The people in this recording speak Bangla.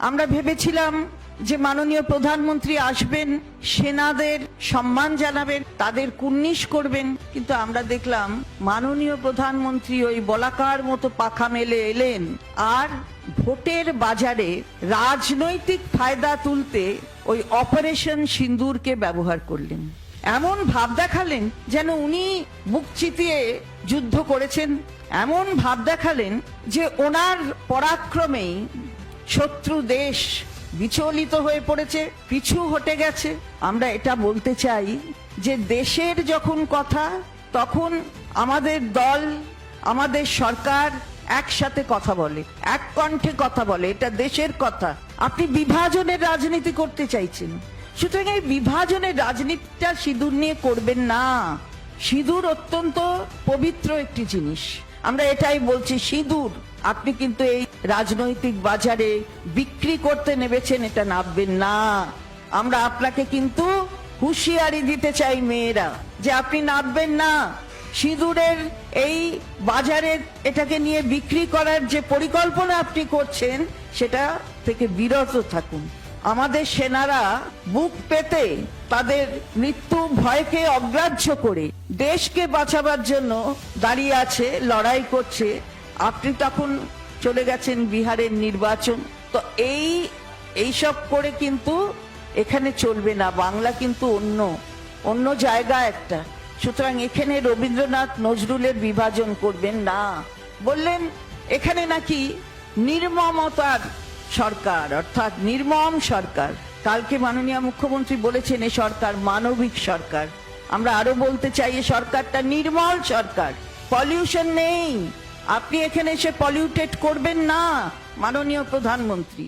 আমরা ভেবেছিলাম যে মাননীয় প্রধানমন্ত্রী আসবেন, সেনাদের সম্মান জানাবেন, তাদের কুর্নিশ করবেন, কিন্তু আমরা দেখলাম মাননীয় প্রধানমন্ত্রী ওই বলাকার মতো পাখা মেলে এলেন। আর ভোটের বাজারে রাজনৈতিক ফায়দা তুলতে ওই অপারেশন সিন্দুরকে ব্যবহার করলেন। এমন ভাব দেখালেন যেন উনি বুক চিতিয়ে যুদ্ধ করেছেন। এমন ভাব দেখালেন যে ওনার পরাক্রমেই শত্রু দেশ বিচলিত হয়ে পড়েছে, পিছু হটে গেছে। আমরা এটা বলতে চাই যে দেশের যখন কথা, তখন আমাদের দল, আমাদের সরকার একসাথে কথা বলে, এক কণ্ঠে কথা বলে, এটা দেশের কথা। আপনি বিভাজনের রাজনীতি করতে চাইছেন। সুতরাং এই বিভাজনের রাজনীতিটা সিঁদুর নিয়ে করবেন না। সিঁদুর অত্যন্ত পবিত্র একটি জিনিস। আমরা এটাই বলছি, সিঁদুর। আপনি কিন্তু এই রাজনৈতিক বাজারে বিক্রি করতে নেবেছেন এটা নামবেন না। আমরা আপনাকে কিন্তু হুঁশিয়ারি দিতে চাই মেয়েরা, যে আপনি নামবেন না। সিঁদুরের এই বাজারে এটাকে নিয়ে বিক্রি করার যে পরিকল্পনা আপনি করছেন, সেটা থেকে বিরত থাকুন। আমাদের সেনারা বুক পেতে তাদের মৃত্যু ভয়কে অগ্রাহ্য করে দেশকে বাঁচাবার জন্য দাঁড়িয়ে আছে, লড়াই করছে। আপনি তখন চলে গেছেন বিহারের নির্বাচন। তো এই, এইসব করে কিন্তু এখানে চলবে না, বাংলা কিন্তু অন্য অন্য জায়গা একটা। সুতরাং এখানে রবীন্দ্রনাথ নজরুলের বিভাজন করবেন না। বললেন, এখানে নাকি নির্মমতার সরকার, অর্থাৎ নির্মম সরকার। কালকে মাননীয় মুখ্যমন্ত্রী বলেছেন, এ সরকার মানবিক সরকার। আমরা আরও বলতে চাই, এ সরকারটা নির্মল সরকার। পলিউশন নেই। আপনি এখানে এসে পলিউটেড করবেন না। মাননীয় প্রধানমন্ত্রী